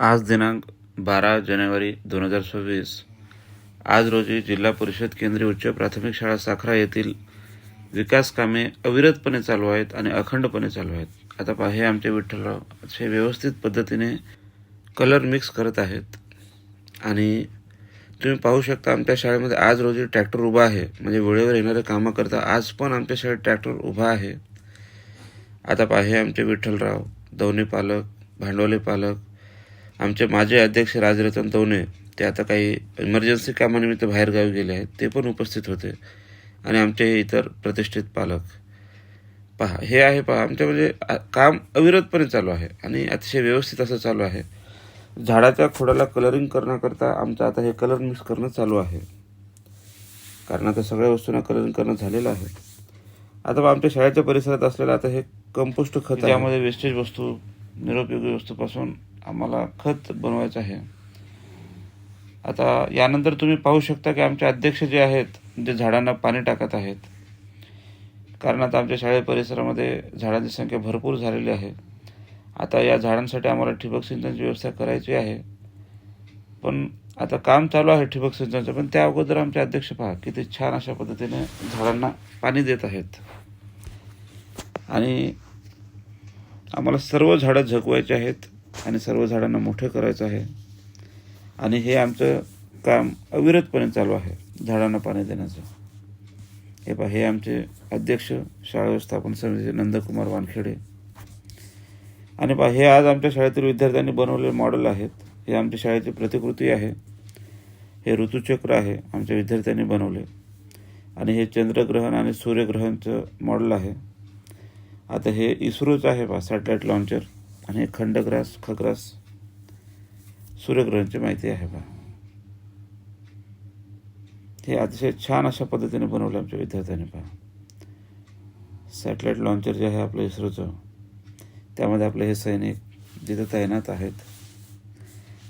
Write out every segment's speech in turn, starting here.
आज दिनांक बारा जानेवारी दोन हजार सव्वीस. आज रोजी जिल्हा परिषद केंद्रीय उच्च प्राथमिक शाळा साखरा येथील विकास कामे अविरतपणे चालू आहेत आणि अखंडपणे चालू आहेत. आता पाहे आमचे विठ्ठलराव असे व्यवस्थित पद्धतीने कलर मिक्स करत आहेत. आणि तुम्ही पाहू शकता आमच्या शाळेमध्ये आज रोजी ट्रॅक्टर उभा आहे. म्हणजे वेळेवर येणारे कामं करता आज पण आमच्या शाळेत ट्रॅक्टर उभा आहे. आता पाहे आमचे विठ्ठलराव दवणे पालक भांडवले पालक आमचे माजी अध्यक्ष राजरतन दवणे ते आता काही इमर्जन्सी कामानिमित्त बाहेरगावी गेले आहेत ते पण उपस्थित होते. आणि आमचे हे इतर प्रतिष्ठित पालक. पहा हे आहे पहा आमच्या म्हणजे काम अविरतपणे चालू आहे आणि अतिशय व्यवस्थित असं चालू आहे. झाडाच्या खोडाला कलरिंग करण्याकरता आमचं आता हे कलर मिक्स करणं चालू आहे. कारण आता सगळ्या वस्तूंना कलरिंग करणं झालेलं आहे. आता बा आमच्या शाळेच्या परिसरात असलेलं आता हे कंपोस्ट खत यामध्ये वेस्टेज वस्तू निरुपयोगी वस्तूपासून आम्हाला खत बनवायचं आहे. आता यानंतर तुम्ही पाहू शकता की आमचे अध्यक्ष जे आहेत जे झाडांना पाणी टाकत आहेत कारण आता आमच्या शाळे परिसरामध्ये झाडांची संख्या भरपूर झालेली आहे. आता या झाडांसाठी आम्हाला ठिबक सिंचनाची व्यवस्था करायची आहे. पण आता काम चालू आहे ठिबक सिंचनाचं पण त्या अगोदर आमचे अध्यक्ष पहा किती छान अशा पद्धतीने झाडांना पाणी देत आहेत. आणि आम्हाला सर्व झाडं झगवायची आहेत. आणि सर्व झाडांना मोठं करायचं आहे. आणि हे आमचं काम अविरतपणे चालू आहे झाडांना पाणी देण्याचं. हे पा हे आमचे अध्यक्ष शाळा व्यवस्थापन समितीचे नंदकुमार वानखेडे. आणि पा हे आज आमच्या शाळेतील विद्यार्थ्यांनी बनवलेले मॉडेल आहेत. हे आमच्या शाळेची प्रतिकृती आहे. हे ऋतुचक्र आहे आमच्या विद्यार्थ्यांनी बनवले. आणि हे चंद्रग्रहण आणि सूर्यग्रहणचं मॉडेल आहे. आता हे इस्रोचं आहे पा सॅटेलाईट लॉन्चर. आणि खंडग्रास खग्रास सूर्यग्रहणची माहिती आहे बा. हे अतिशय छान अशा पद्धतीने बनवलं आमच्या विद्यार्थ्यांनी पहा सॅटेलाईट लॉन्चर जे आहे आपलं इस्रोचं त्यामध्ये आपले हे सैनिक जिथं तैनात आहेत.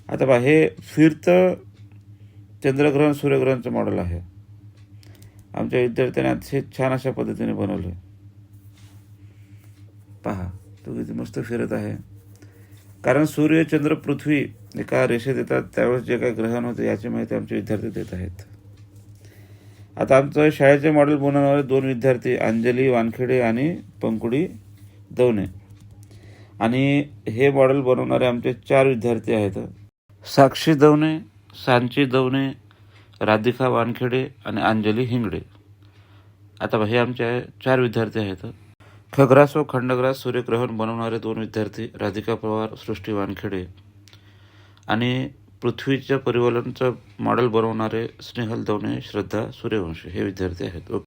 आता बा हे फिरतं चंद्रग्रहण सूर्यग्रहणचं मॉडेल आहे. आमच्या विद्यार्थ्यांनी अतिशय छान अशा पद्धतीने बनवले. पहा. तो किती मस्त फिरत आहे. कारण सूर्य चंद्र पृथ्वी एका रेषेत येतात त्यावेळेस जे काही ग्रहण होते याची माहिती आमचे विद्यार्थी देत आहेत. आता आमचं शाळेचे मॉडेल बनवणारे दोन विद्यार्थी अंजली वानखेडे आणि पंकुडी दवणे. आणि हे मॉडेल बनवणारे आमचे चार विद्यार्थी आहेत. साक्षी दवणे सांची दवणे राधिका वानखेडे आणि अंजली हिंगडे. आता हे आमचे चार विद्यार्थी आहेत. खग्रास व खंडग्रास सूर्यग्रहण बनवणारे दोन विद्यार्थी राधिका पवार सृष्टी वानखेडे आणि पृथ्वीच्या परिवलनचं मॉडेल बनवणारे स्नेहल दवणे श्रद्धा सूर्यवंशी हे विद्यार्थी आहेत. ओके